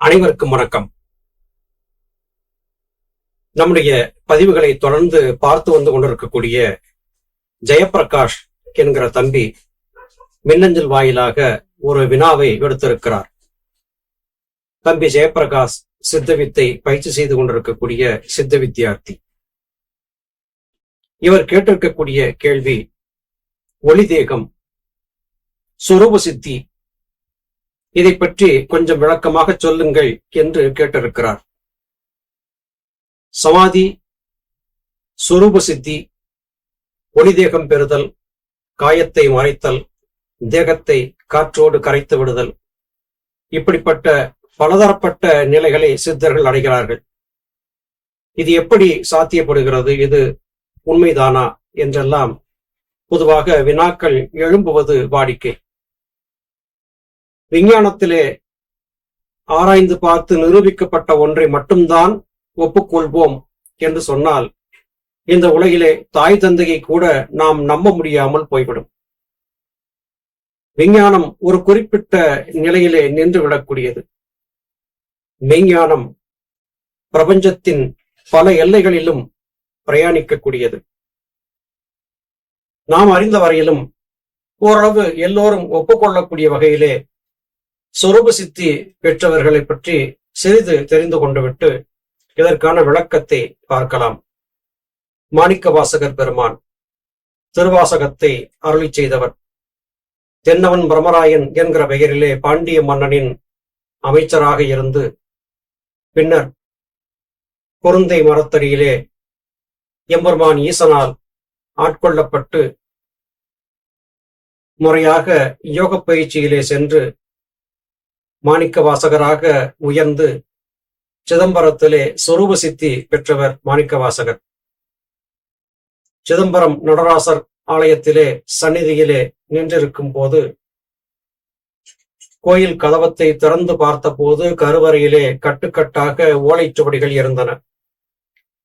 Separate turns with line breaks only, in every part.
அனைவருக்கும் வணக்கம். நம்முடைய பதிவுகளை தொடர்ந்து பார்த்து வந்து கொண்டிருக்கக்கூடிய ஜெயப்பிரகாஷ் என்கிற தம்பி மின்னஞ்சல் வாயிலாக ஒரு வினாவை விடுத்திருக்கிறார் தம்பி ஜெயப்பிரகாஷ் சித்த வித்தை பயிற்சி செய்து கொண்டிருக்கக்கூடிய சித்த வித்தியார்த்தி இவர் கேட்டிருக்கக்கூடிய கேள்வி ஒளி தேகம் சுரூப சித்தி இதை பற்றி கொஞ்சம் விளக்கமாக சொல்லுங்கள் என்று கேட்டிருக்கிறார். சமாதி சுரூப சித்தி ஒளிதேகம் பெறுதல் காயத்தை மறைத்தல் தேகத்தை காற்றோடு கரைத்து விடுதல். இப்படிப்பட்ட பலதரப்பட்ட நிலைகளை சித்தர்கள் அடைகிறார்கள். இது எப்படி சாத்தியப்படுகிறது? இது உண்மைதானா? என்றெல்லாம் பொதுவாக வினாக்கள் எழும்புவது வாடிக்கை. விஞ்ஞானத்திலே ஆராய்ந்து பார்த்து நிரூபிக்கப்பட்ட ஒன்றை மட்டும்தான் ஒப்புக்கொள்வோம் என்று சொன்னால் இந்த உலகிலே தாய் தந்தையை கூட நாம் நம்ப முடியாமல் போய்விடும். விஞ்ஞானம் ஒரு குறிப்பிட்ட நிலையிலே நின்று விடக்கூடியது மெய்ஞானம் பிரபஞ்சத்தின் பல எல்லைகளிலும் பிரயாணிக்கக்கூடியது. நாம் அறிந்த வரையிலும் ஓரளவு எல்லோரும் ஒப்புக்கொள்ளக்கூடிய வகையிலே சொரூப சித்தி பெற்றவர்களை பற்றி சிறிது தெரிந்து கொண்டுவிட்டு இதற்கான விளக்கத்தை பார்க்கலாம். மாணிக்க வாசகர் பெருமான் திருவாசகத்தை அருளி செய்தவர். தென்னவன் பிரமராயன் என்கிற பெயரிலே பாண்டிய மன்னனின் அமைச்சராக இருந்து பின்னர் குருந்தை மரத்தடியிலே எம்பெருமான் ஈசனால் ஆட்கொள்ளப்பட்டு முறையாக யோக பயிற்சியிலே சென்று மாணிக்க வாசகராக உயர்ந்து சிதம்பரத்திலே சொரூப சித்தி பெற்றவர் மாணிக்க வாசகர் சிதம்பரம் நடராசர் ஆலயத்திலே சந்நிதியிலே நின்றிருக்கும் போது கோயில் கதவத்தை திறந்து பார்த்தபோது கருவறையிலே கட்டுக்கட்டாக ஓலைச்சுவடிகள் இருந்தன.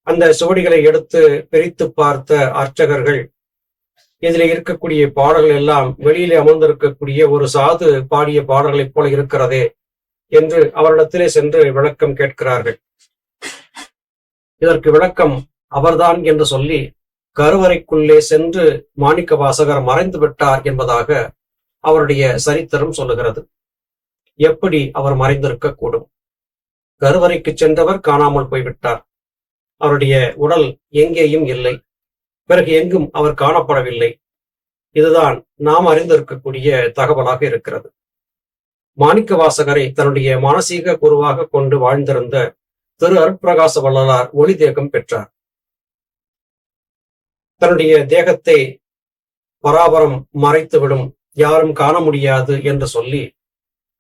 அந்த சுவடிகளை எடுத்து பிரித்து பார்த்த அர்ச்சகர்கள் இதுல இருக்கக்கூடிய பாடல்கள் எல்லாம் வெளியிலே அமர்ந்திருக்கக்கூடிய ஒரு சாது பாடிய பாடல்களைப் போல இருக்கிறதே என்று அவரிடத்திலே சென்று விளக்கம் கேட்கிறார்கள். இதற்கு விளக்கம் அவர்தான் என்று சொல்லி கருவறைக்குள்ளே சென்று மாணிக்க வாசகர் மறைந்து விட்டார் என்பதாக அவருடைய சரித்திரம் சொல்லுகிறது. எப்படி அவர் மறைந்திருக்க கூடும் கருவறைக்கு சென்றவர் காணாமல் போய்விட்டார். அவருடைய உடல் எங்கேயும் இல்லை. பிறகு எங்கும் அவர் காணப்படவில்லை. இதுதான் நாம் அறிந்திருக்கக்கூடிய தகவலாக இருக்கிறது. மாணிக்க வாசகரை தன்னுடைய மானசீக குருவாக கொண்டு வாழ்ந்திருந்த திரு அருட்பிரகாச வள்ளலார் ஒளி தேகம் பெற்றார். தன்னுடைய தேகத்தை பராபரம் மறைத்துவிடும் யாரும் காண முடியாது என்று சொல்லி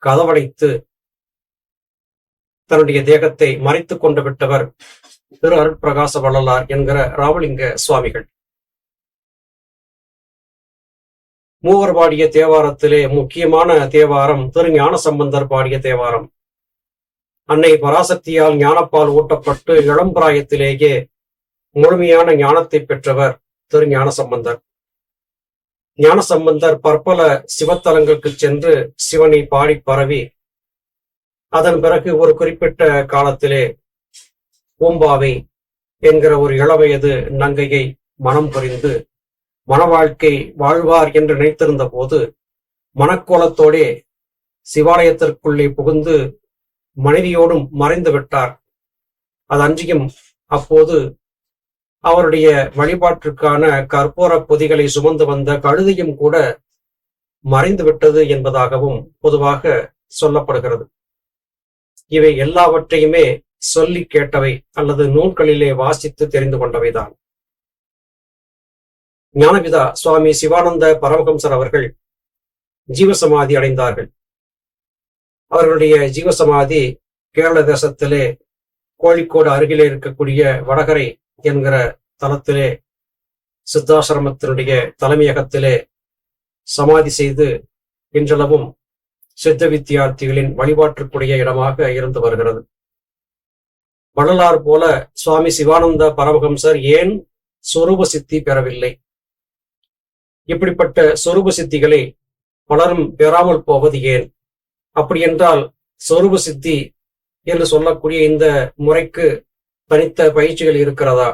கதவடைத்து தன்னுடைய தேகத்தை மறைத்துக் கொண்டு விட்டவர் திரு அருட்பிரகாச வள்ளலார் என்கிற ராவலிங்க சுவாமிகள். மூவர் பாடிய தேவாரத்திலே முக்கியமான தேவாரம் திரு ஞானசம்பந்தர் பாடிய தேவாரம். அன்னை பராசக்தியால் ஞானப்பால் ஊட்டப்பட்டு இளம்பிராயத்திலேயே முழுமையான ஞானத்தை பெற்றவர் திரு ஞான சம்பந்தர். ஞான சம்பந்தர் பற்பல சிவத்தலங்களுக்கு சென்று சிவனை பாடி பரவி அதன் பிறகு ஒரு குறிப்பிட்ட காலத்திலே பூம்பாவை என்கிற ஒரு இளவயது நங்கையை மனம் புரிந்து மனவாழ்க்கை வாழ்வார் என்று நினைத்திருந்த போது மனக்கோலத்தோடே சிவாலயத்திற்குள்ளே புகுந்து மனைவியோடும் மறைந்து விட்டார். அது அன்றியும் அப்போது அவருடைய வழிபாட்டிற்கான கற்பூர பொதிகளை சுமந்து வந்த கழுதையும் கூட மறைந்து விட்டது என்பதாகவும் பொதுவாக சொல்லப்படுகிறது. இவை எல்லாவற்றையுமே சொல்லி கேட்டவை அல்லது நூல்களிலே வாசித்து தெரிந்து கொண்டவைதான். ஞானபிதா சுவாமி சிவானந்த பரமஹம்சர் அவர்கள் ஜீவசமாதி அடைந்தார்கள். அவர்களுடைய ஜீவசமாதி கேரள தேசத்திலே கோழிக்கோடு அருகிலே இருக்கக்கூடிய வடகரை என்கிற தலத்திலே சித்தாசிரமத்தினுடைய தலைமையகத்திலே சமாதி செய்து இன்றளவும் சித்த வித்தியார்த்திகளின் வழிபாட்டுக்குரிய இடமாக இருந்து வருகிறது. வள்ளலார் போல சுவாமி சிவானந்த பரமஹம்சர் ஏன் சொரூப சித்தி பெறவில்லை? இப்படிப்பட்ட சொரூப சித்திகளை பலரும் பெறாமல் போவது ஏன்? அப்படி என்றால் சொரூப சித்தி என்று சொல்லக்கூடிய இந்த முறைக்கு தனித்த பயிற்சிகள் இருக்கிறதா?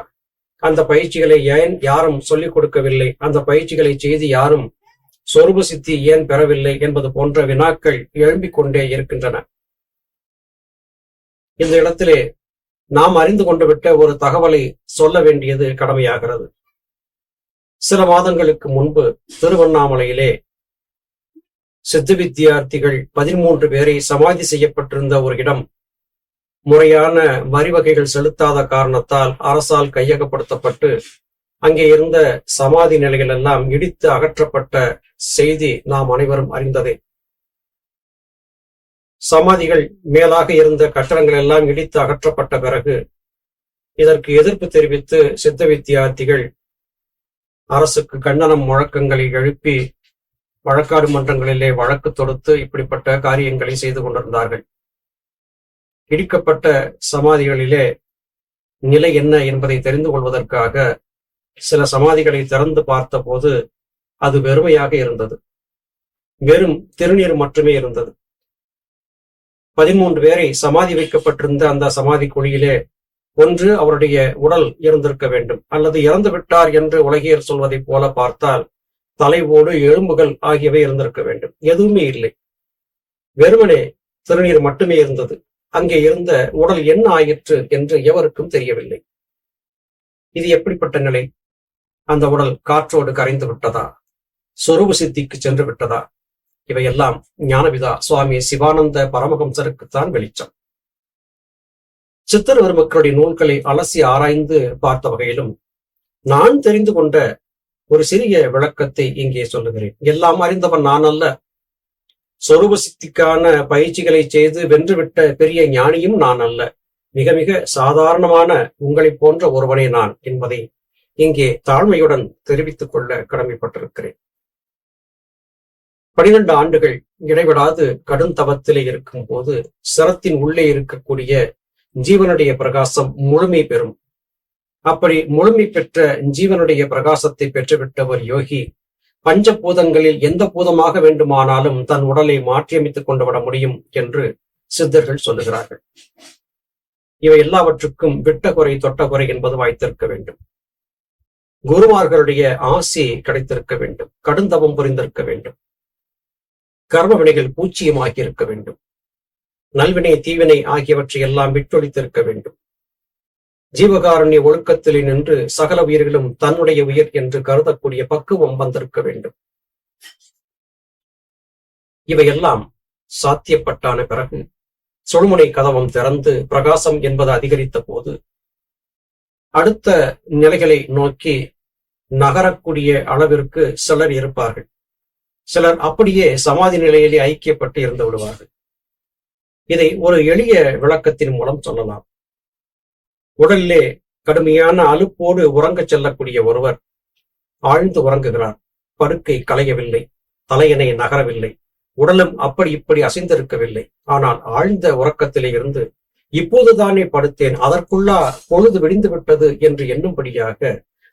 அந்த பயிற்சிகளை ஏன் யாரும் சொல்லிக் கொடுக்கவில்லை? அந்த பயிற்சிகளை செய்து யாரும் சொரூப சித்தி ஏன் பெறவில்லை என்பது போன்ற வினாக்கள் எழும்பிக் கொண்டே இருக்கின்றன. இந்த இடத்திலே நாம் அறிந்து கொண்டு விட்ட ஒரு தகவலை சொல்ல வேண்டியது கடமையாகிறது. சில மாதங்களுக்கு முன்பு திருவண்ணாமலையிலே சித்து வித்தியார்த்திகள் பதிமூன்று பேரை சமாதி செய்யப்பட்டிருந்த ஒரு இடம் முறையான வரி வகைகள் செலுத்தாத காரணத்தால் அரசால் கையகப்படுத்தப்பட்டு அங்கே இருந்த சமாதி நிலைகள் எல்லாம் இடித்து அகற்றப்பட்ட செய்தி நாம் அனைவரும் அறிந்ததே. சமாதிகள் மேலாக இருந்த கட்டடங்கள் எல்லாம் இடித்து அகற்றப்பட்ட பிறகு இதற்கு எதிர்ப்பு தெரிவித்து சித்த வித்தியார்த்திகள் அரசுக்கு கண்டனம் முழக்கங்களை எழுப்பி வழக்காடு மன்றங்களிலே வழக்கு தொடுத்து இப்படிப்பட்ட காரியங்களை செய்து கொண்டிருந்தார்கள். இடிக்கப்பட்ட சமாதிகளிலே நிலை என்ன என்பதை தெரிந்து கொள்வதற்காக சில சமாதிகளை திறந்து பார்த்தபோது அது வெறுமையாக இருந்தது. வெறும் திருநீர் மட்டுமே இருந்தது. பதிமூன்று பேரை சமாதி வைக்கப்பட்டிருந்த அந்த சமாதி குழியிலே ஒன்று அவருடைய உடல் இருந்திருக்க வேண்டும். அல்லது இறந்து விட்டார் என்று உலகியர் சொல்வதைப் போல பார்த்தால் தலைவோடு எலும்புகள் ஆகியவை இருந்திருக்க வேண்டும். எதுவுமே இல்லை. வெறுமனே திருநீர் மட்டுமே இருந்தது. அங்கே இருந்த உடல் என்ன ஆயிற்று என்று எவருக்கும் தெரியவில்லை. இது எப்படிப்பட்ட நிலை? அந்த உடல் காற்றோடு கரைந்து விட்டதா? சொருப சித்திக்கு சென்று விட்டதா? இவையெல்லாம் ஞானபிதா சுவாமி சிவானந்த பரமஹம்சருக்குத்தான் வெளிச்சம். சித்தர் பெருமக்களுடைய நூல்களை அலசி ஆராய்ந்து பார்த்த வகையிலும் நான் தெரிந்து கொண்ட ஒரு சிறிய விளக்கத்தை இங்கே சொல்லுகிறேன். எல்லாம் அறிந்தவன் நான் அல்ல. சொரூப சித்திக்கான பயிற்சிகளை செய்து வென்றுவிட்ட பெரிய ஞானியும் நான் அல்ல. மிக மிக சாதாரணமான உங்களைப் போன்ற ஒருவனே நான் என்பதை இங்கே தாழ்மையுடன் தெரிவித்துக் கொள்ள கடமைப்பட்டிருக்கிறேன். பனிரெண்டு ஆண்டுகள் இடைவிடாது கடும் தவத்திலே இருக்கும் போது சிரத்தின் உள்ளே இருக்கக்கூடிய ஜீவனுடைய பிரகாசம் முழுமை பெறும். அப்படி முழுமை பெற்ற ஜீவனுடைய பிரகாசத்தை பெற்றுவிட்ட ஒரு யோகி பஞ்சபூதங்களில் எந்த பூதமாக வேண்டுமானாலும் தன் உடலை மாற்றியமைத்துக் கொண்டு விட முடியும் என்று சித்தர்கள் சொல்லுகிறார்கள். இவை எல்லாவற்றுக்கும் விட்ட குறை தொட்ட குறை என்பது வாய்த்திருக்க வேண்டும். குருமார்களுடைய ஆசி கிடைத்திருக்க வேண்டும். கடுந்தவம் புரிந்திருக்க வேண்டும். கர்ம வினைகள் பூச்சியமாகி இருக்க வேண்டும். நல்வினை தீவினை ஆகியவற்றை எல்லாம் விட்டொழித்திருக்க வேண்டும். ஜீவகாரண்ய ஒழுக்கத்திலே நின்று சகல உயிர்களும் தன்னுடைய உயிர் என்று கருதக்கூடிய பக்குவம் வந்திருக்க வேண்டும். இவையெல்லாம் சாத்தியப்பட்டான பிறகு சுழுமுனை கதவம் திறந்து பிரகாசம் என்பது அதிகரித்த போது அடுத்த நிலைகளை நோக்கி நகரக்கூடிய அளவிற்கு சிலர் இருப்பார்கள். சிலர் அப்படியே சமாதி நிலையிலே ஐக்கியப்பட்டு இருந்து விடுவார்கள். இதை ஒரு எளிய விளக்கத்தின் மூலம் சொல்லலாம். உடலிலே கடுமையான அலுப்போடு உறங்கச் செல்லக்கூடிய ஒருவர் ஆழ்ந்து உறங்குகிறார். படுக்கை களையவில்லை தலையணை நகரவில்லை உடலும் அப்படி இப்படி அசைந்திருக்கவில்லை. ஆனால் ஆழ்ந்த உறக்கத்திலே இருந்து இப்போதுதானே படுத்தேன் அதற்குள்ளா பொழுது விடிந்து விட்டது என்று எண்ணும்படியாக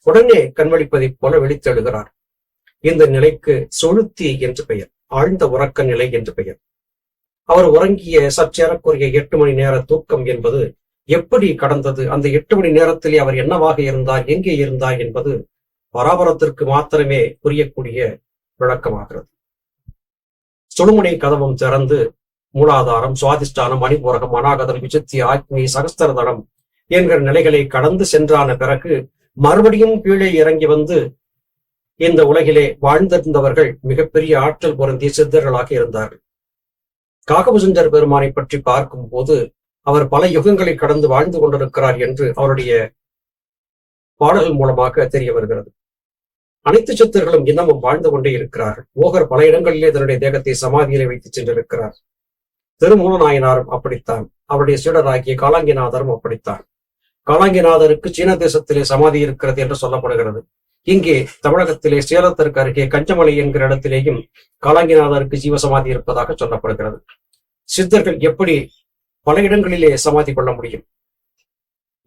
உடனே கண்வழிப்பதைப் போல விழித்தெழுகிறார். இந்த நிலைக்கு சொலுத்தி என்று பெயர். ஆழ்ந்த உறக்க நிலை என்று பெயர். அவர் உறங்கிய சற்றேறக்குரிய எட்டு மணி நேர தூக்கம் என்பது எப்படி கடந்தது? அந்த எட்டு மணி நேரத்திலே அவர் என்னவாக இருந்தார்? எங்கே இருந்தார்? என்பது பராபரத்திற்கு மாத்திரமே புரியக்கூடிய விளக்கமாகிறது. சுடுமுனை கதவும் திறந்து மூலாதாரம் சுவாதிஷ்டானம் மணிபூரகம் அநாகதம் விசுத்தி ஆக்னி சகஸ்திரதனம் என்கிற நிலைகளை கடந்து சென்றான பிறகு மறுபடியும் கீழே இறங்கி வந்து இந்த உலகிலே வாழ்ந்திருந்தவர்கள் மிகப்பெரிய ஆற்றல் பொருந்திய சித்தர்களாக இருந்தார்கள். காகபுசுந்தர் பெருமானை பற்றி பார்க்கும் போது அவர் பல யுகங்களை கடந்து வாழ்ந்து கொண்டிருக்கிறார் என்று அவருடைய பாடல்கள் மூலமாக தெரிய வருகிறது. அனைத்து சித்தர்களும் இன்னமும் வாழ்ந்து கொண்டே இருக்கிறார்கள். ஓகர் பல இடங்களிலே தன்னுடைய தேகத்தை சமாதியிலே வைத்து சென்றிருக்கிறார். திருமூலநாயனாரும் அப்படித்தான். அவருடைய சீடராகிய காலாங்கிநாதரும் அப்படித்தான். காலாங்கிநாதருக்கு சீன தேசத்திலே சமாதி இருக்கிறது என்று சொல்லப்படுகிறது. இங்கே தமிழகத்திலே சேலத்திற்கு அருகே கஞ்சமலை என்கிற இடத்திலேயும் காலாங்கிநாதருக்கு ஜீவசமாதி இருப்பதாக சொல்லப்படுகிறது. சித்தர்கள் எப்படி பல இடங்களிலே சமாதி கொள்ள முடியும்?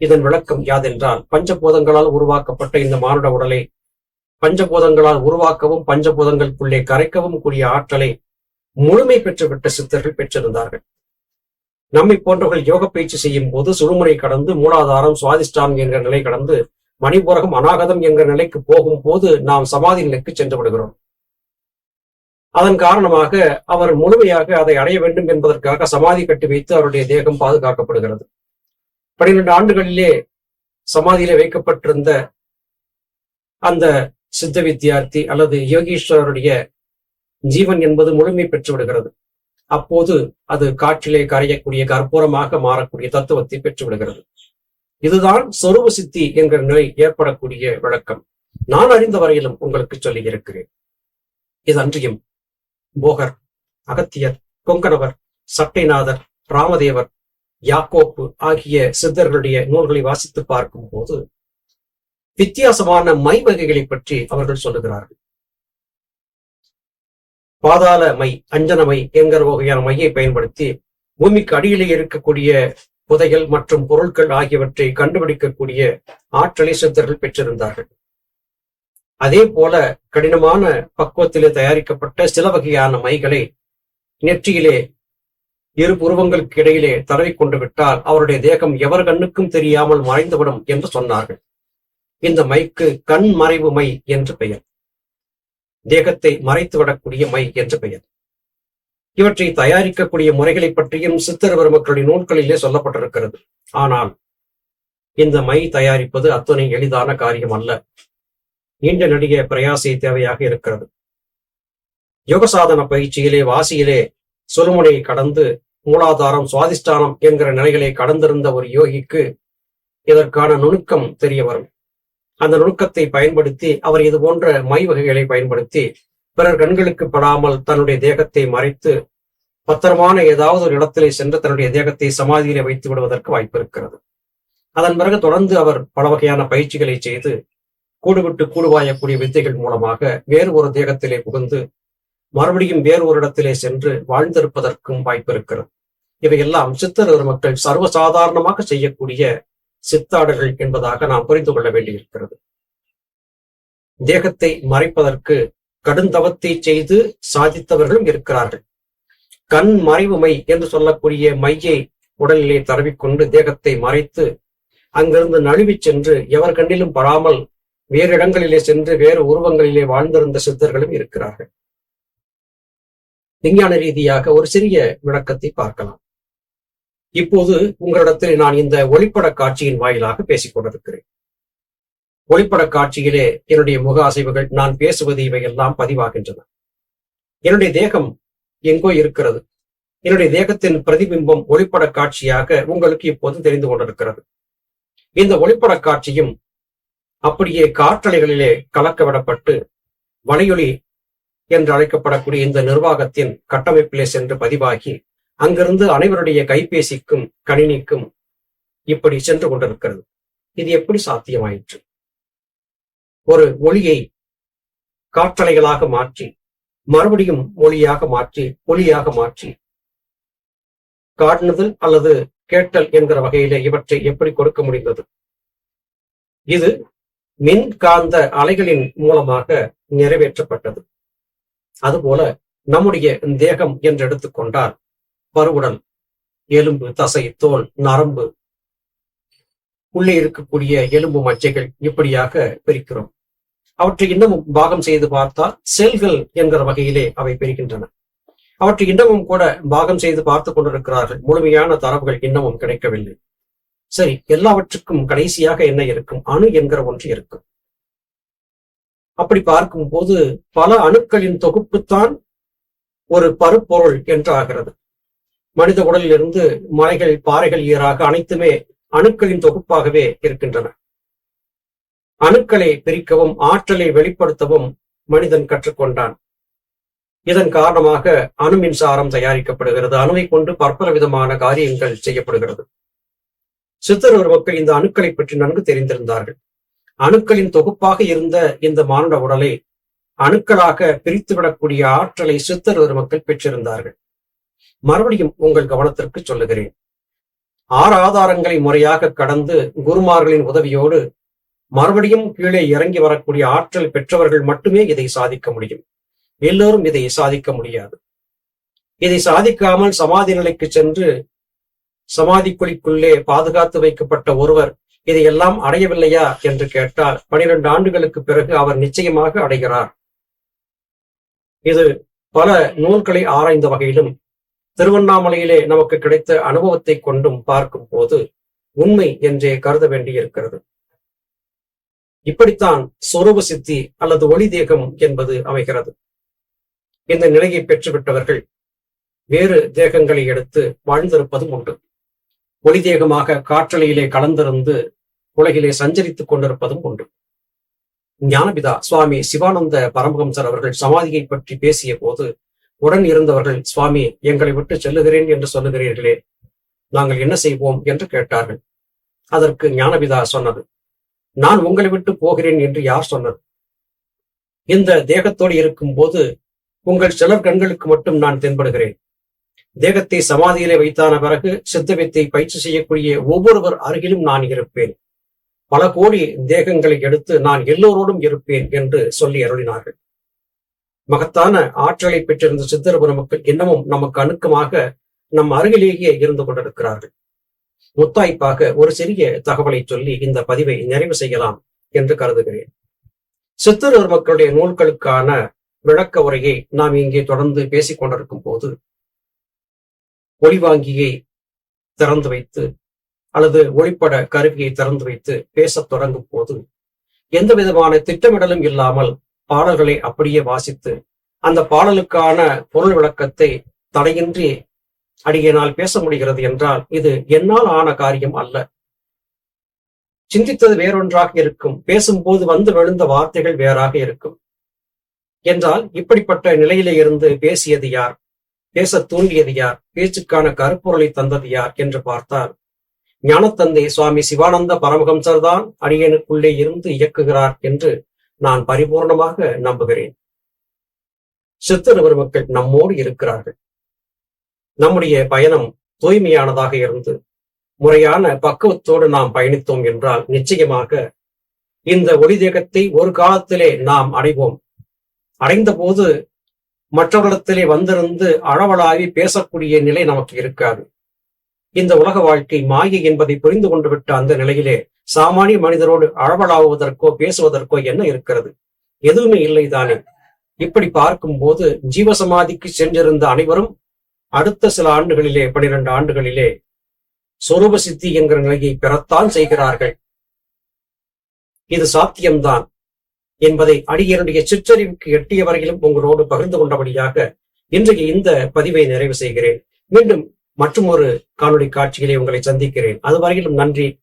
இதன் விளக்கம் யாதென்றால் பஞ்சபூதங்களால் உருவாக்கப்பட்ட இந்த மானுட உடலை பஞ்சபூதங்களால் உருவாக்கவும் பஞ்சபூதங்களுக்குள்ளே கரைக்கவும் கூடிய ஆற்றலை முழுமை பெற்றுவிட்ட சித்தர்கள் பெற்றிருந்தார்கள். நம்மை போன்றவர்கள் யோக பயிற்சி செய்யும் போது சுழுமுறை கடந்து மூலாதாரம் சுவாதிஷ்டானம் என்ற நிலை கடந்து மணிபுரகம் அநாகதம் என்கிற நிலைக்கு போகும் போது நாம் சமாதி நிலைக்கு சென்று விடுகிறோம் அதன் காரணமாக அவர் முழுமையாக அதை அடைய வேண்டும் என்பதற்காக சமாதி கட்டி வைத்து அவருடைய தேகம் பாதுகாக்கப்படுகிறது. பன்னிரண்டு ஆண்டுகளிலே சமாதியிலே வைக்கப்பட்டிருந்த அந்த சித்த வித்தியார்த்தி அல்லது யோகீஸ்வரருடைய ஜீவன் என்பது முழுமை பெற்று விடுகிறது அப்போது அது காற்றிலே கரையக்கூடிய கற்பூரமாக மாறக்கூடிய தத்துவத்தை பெற்று விடுகிறது இதுதான் சொருப சித்தி என்கிற நிலை ஏற்படக்கூடிய விளக்கம். நான் அறிந்த வரையிலும் உங்களுக்கு சொல்லி இருக்கிறேன் இது அன்றியும் போகர் அகத்தியர் கொங்கணவர் சட்டைநாதர் ராமதேவர் யாக்கோப்பு ஆகிய சித்தர்களுடைய நூல்களை வாசித்து பார்க்கும் போது வித்தியாசமான மை வகைகளை பற்றி அவர்கள் சொல்லுகிறார்கள். பாதாள மை அஞ்சன மை என்கிற வகையான மையை பயன்படுத்தி பூமிக்கு அடியிலே இருக்கக்கூடிய புதைகள் மற்றும் பொருட்கள் ஆகியவற்றை கண்டுபிடிக்கக்கூடிய ஆற்றலை சித்தர்கள் பெற்றிருந்தார்கள். அதே போல கடினமான பக்குவத்திலே தயாரிக்கப்பட்ட சில வகையான மைகளை நெற்றியிலே இரு புருவங்களுக்கு இடையிலே தடவி கொண்டு விட்டால் அவருடைய தேகம் எவர் கண்ணுக்கும் தெரியாமல் மறைந்துவிடும் என்று சொன்னார்கள். இந்த மைக்கு கண் மறைவு மை என்று பெயர். தேகத்தை மறைத்து விடக்கூடிய மை என்று பெயர். இவற்றை தயாரிக்கக்கூடிய முறைகளை பற்றியும் சித்தர் மக்களுடைய நூல்களிலே சொல்லப்பட்டிருக்கிறது. ஆனால் இந்த மை தயாரிப்பது அத்தனை எளிதான காரியம் அல்ல. நீண்ட நடிக பிரயாசை தேவையாக இருக்கிறது. யோகசாதன பயிற்சியிலே வாசியிலே சுருமுனையை கடந்து மூலாதாரம் சுவாதிஷ்டானம் என்கிற நிலைகளை கடந்திருந்த ஒரு யோகிக்கு இதற்கான நுணுக்கம் தெரிய வரும். அந்த நுணுக்கத்தை பயன்படுத்தி அவர் இது போன்ற மை வகைகளை பயன்படுத்தி பிறர் கண்களுக்கு படாமல் தன்னுடைய தேகத்தை மறைத்து பத்திரமான ஏதாவது ஒரு இடத்திலே சென்று தன்னுடைய தேகத்தை சமாதியிலே வைத்து விடுவதற்கு வாய்ப்பு இருக்கிறது அதன் பிறகு தொடர்ந்து அவர் பல வகையான பயிற்சிகளை செய்து கூடுவிட்டு கூடுவாயக்கூடிய வித்தைகள் மூலமாக வேறு ஒரு தேகத்திலே புகுந்து மறுபடியும் வேறு ஒரு இடத்திலே சென்று வாழ்ந்திருப்பதற்கும் வாய்ப்பு இருக்கிறது இவையெல்லாம் சித்தர் மக்கள் சர்வசாதாரணமாக செய்யக்கூடிய சித்தாடல்கள் என்பதாக நாம் புரிந்து கொள்ள வேண்டியிருக்கிறது. தேகத்தை மறைப்பதற்கு கடுந்தவத்தை செய்து சாதித்தவர்களும் இருக்கிறார்கள். கண் மறைவு மை என்று சொல்லக்கூடிய மையை உடலிலே தரவிக்கொண்டு தேகத்தை மறைத்து அங்கிருந்து நழுவிச் சென்று எவர் கண்ணிலும் படாமல் வேறு இடங்களிலே சென்று வேறு உருவங்களிலே வாழ்ந்திருந்த சித்தர்களும் இருக்கிறார்கள். விஞ்ஞான ரீதியாக ஒரு சிறிய விளக்கத்தை பார்க்கலாம். இப்போது உங்களிடத்தில் நான் இந்த ஒளிப்பட காட்சியின் வாயிலாக பேசிக் கொண்டிருக்கிறேன். ஒளிப்பட காட்சியிலே என்னுடைய முக அசைவுகள் நான் பேசுவது இவையெல்லாம் பதிவாகின்றன. என்னுடைய தேகம் எங்கோ இருக்கிறது. என்னுடைய தேகத்தின் பிரதிபிம்பம் ஒளிப்பட காட்சியாக உங்களுக்கு இப்போது தெரிந்து கொண்டிருக்கிறது. இந்த ஒளிப்பட காட்சியும் அப்படியே காற்றலைகளிலே கலக்க விடப்பட்டு வலையொலி என்று அழைக்கப்படக்கூடிய இந்த நிர்வாகத்தின் கட்டமைப்பிலே சென்று பதிவாகி அங்கிருந்து அனைவருடைய கைபேசிக்கும் கணினிக்கும் இப்படி சென்று கொண்டிருக்கிறது. இது எப்படி சாத்தியமாயிற்று? ஒரு ஒளியை காற்றலைகளாக மாற்றி மறுபடியும் ஒளியாக மாற்றி ஒளியாக மாற்றி. காட்டுதல் அல்லது கேட்டல் என்கிற வகையிலே இவற்றை எப்படி கொடுக்க முடிந்தது? இது மின்காந்த அலைகளின் மூலமாக நிறைவேற்றப்பட்டது. அதுபோல நம்முடைய தேகம் என்று எடுத்துக்கொண்டால் பருவுடல் எலும்பு தசை தோல் நரம்பு உள்ளே இருக்கக்கூடிய எலும்பு மச்சைகள் இப்படியாக பிரிக்கிறோம். அவற்றை இன்னமும் பாகம் செய்து பார்த்தால் செல்கள் என்கிற வகையிலே அவை பிரிக்கின்றன அவற்றை இன்னமும் கூட பாகம் செய்து பார்த்து கொண்டிருக்கிறார்கள். முழுமையான தரவுகள் இன்னமும் கிடைக்கவில்லை. சரி எல்லாவற்றுக்கும் கடைசியாக என்ன இருக்கும்? அணு என்கிற ஒன்று இருக்கும். அப்படி பார்க்கும் போது பல அணுக்களின் தொகுப்புத்தான் ஒரு பருப்பொருள் என்று ஆகிறது மனித உடலில் இருந்து மலைகள் பாறைகள் ஈராக அனைத்துமே அணுக்களின் தொகுப்பாகவே இருக்கின்றன. அணுக்களை பிரிக்கவும் ஆற்றலை வெளிப்படுத்தவும் மனிதன் கற்றுக்கொண்டான். இதன் காரணமாக அணு மின்சாரம் தயாரிக்கப்படுகிறது. அணுவை கொண்டு பற்பல விதமான காரியங்கள் செய்யப்படுகிறது. சித்தர் மக்கள் இந்த அணுக்களை பற்றி நன்கு தெரிந்திருந்தார்கள். அணுக்களின் தொகுப்பாக இருந்த இந்த மானுட உடலை அணுக்களாக பிரித்துவிடக்கூடிய ஆற்றலை சித்தர் மக்கள் பெற்றிருந்தார்கள். மறுபடியும் உங்கள் கவனத்திற்கு சொல்லுகிறேன். ஆறு ஆதாரங்களை முறையாக கடந்து குருமார்களின் உதவியோடு மறுபடியும் கீழே இறங்கி வரக்கூடிய ஆற்றல் பெற்றவர்கள் மட்டுமே இதை சாதிக்க முடியும். எல்லோரும் இதை சாதிக்க முடியாது. இதை சாதிக்காமல் சமாதி நிலைக்கு சென்று சமாதி குழிக்குள்ளே பாதுகாத்து வைக்கப்பட்ட ஒருவர் இதையெல்லாம் அடையவில்லையா என்று கேட்டால் பனிரெண்டு ஆண்டுகளுக்கு பிறகு அவர் நிச்சயமாக அடைகிறார். இது பல நூல்களை ஆராய்ந்த வகையிலும் திருவண்ணாமலையிலே நமக்கு கிடைத்த அனுபவத்தை கொண்டும் பார்க்கும் போது உண்மை என்றே கருத வேண்டியிருக்கிறது. இப்படித்தான் சொரூப சித்தி அல்லது ஒளி தேகம் என்பது அமைகிறது. இந்த நிலையை பெற்றுவிட்டவர்கள் வேறு தேகங்களை எடுத்து வாழ்ந்திருப்பதும் உண்டு. ஒளி தேகமாக காற்றலையிலே கலந்திருந்து உலகிலே சஞ்சரித்துக் கொண்டிருப்பதும் உண்டு. ஞானபிதா சுவாமி சிவானந்த பரமஹம்சர் அவர்கள் சமாதியை பற்றி பேசிய போது உடன் இருந்தவர்கள் சுவாமி எங்களை விட்டு செல்லுகிறேன் என்று சொல்லுகிறீர்களே நாங்கள் என்ன செய்வோம்? என்று கேட்டார்கள். அதற்கு ஞானபிதா சொன்னது நான் உங்களை விட்டு போகிறேன் என்று யார் சொன்னது இந்த தேகத்தோடு இருக்கும் போது உங்கள் சிலர் கண்களுக்கு மட்டும் நான் தென்படுகிறேன். தேகத்தை சமாதியிலே வைத்தான பிறகு சித்தவித்தை பயிற்சி செய்யக்கூடிய ஒவ்வொருவர் அருகிலும் நான் இருப்பேன். பல கோடி தேகங்களை எடுத்து நான் எல்லோரோடும் இருப்பேன் என்று சொல்லி அருளினார்கள். மகத்தான ஆற்றலை பெற்றிருந்த சித்தரபு மக்கள் இன்னமும் நமக்கு அணுக்கமாக நம் அருகிலேயே இருந்து கொண்டிருக்கிறார்கள். முத்தாய்ப்பாக ஒரு சிறிய தகவலை சொல்லி இந்த பதிவை நிறைவு செய்யலாம் என்று கருதுகிறேன். சித்தரூர் மக்களுடைய நூல்களுக்கான விளக்க உரையை நாம் இங்கே தொடர்ந்து பேசிக் கொண்டிருக்கும் போது ஒளிவாங்கியை திறந்து வைத்து அல்லது ஒளிப்பட கருவியை திறந்து வைத்து பேசத் தொடங்கும் போது எந்த விதமான திட்டமிடலும் இல்லாமல் பாடல்களை அப்படியே வாசித்து அந்த பாடலுக்கான பொருள் விளக்கத்தை தடையின்றி அடியனால் பேச முடிகிறது என்றால் இது என்னால் ஆன காரியம் அல்ல. சிந்தித்தது வேறொன்றாக இருக்கும். பேசும்போது வந்து விழுந்த வார்த்தைகள் வேறாக இருக்கும். என்றால் இப்படிப்பட்ட நிலையிலே இருந்து பேசியது யார்? பேச தூண்டியது யார்? பேச்சுக்கான கருப்பொருளை தந்தது யார்? என்று பார்த்தால் ஞானத்தந்தை சுவாமி சிவானந்த பரமஹம்சர் தான் அடியனுக்குள்ளே இருந்து இயக்குகிறார் என்று நான் பரிபூர்ணமாக நம்புகிறேன். சித்தர் பெருமக்கள் நம்மோடு இருக்கிறார்கள். நம்முடைய பயணம் தூய்மையானதாக இருந்து முறையான பக்குவத்தோடு நாம் பயணித்தோம் என்றால் நிச்சயமாக இந்த ஒளிதேகத்தை ஒரு காலத்திலே நாம் அடைவோம். அடைந்த போது மற்றவர்களிடத்திலே வந்திருந்து அளவலாகி பேசக்கூடிய நிலை நமக்கு இருக்காது. இந்த உலக வாழ்க்கை மாயை என்பதை புரிந்து கொண்டு விட்ட அந்த நிலையிலே சாமானிய மனிதரோடு அளவலாவதற்கோ பேசுவதற்கோ என்ன இருக்கிறது? எதுவுமே இல்லை தானே. இப்படி பார்க்கும் போது ஜீவசமாதிக்கு சென்றிருந்த அனைவரும் அடுத்த சில ஆண்டுகளிலே பனிரெண்டு ஆண்டுகளிலே சொரூப சித்தி என்கிற நிலையை பெறத்தான் செய்கிறார்கள். இது சாத்தியம்தான் என்பதை அடியனுடைய சிற்றறிவுக்கு எட்டிய வரையிலும் உங்களோடு பகிர்ந்து கொண்டபடியாக இன்றைக்கு இந்த பதிவை நிறைவு செய்கிறேன். மீண்டும் மற்றும் ஒரு காணொலி காட்சியிலே உங்களை சந்திக்கிறேன். அதுவரையிலும் நன்றி.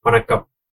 வணக்கம்.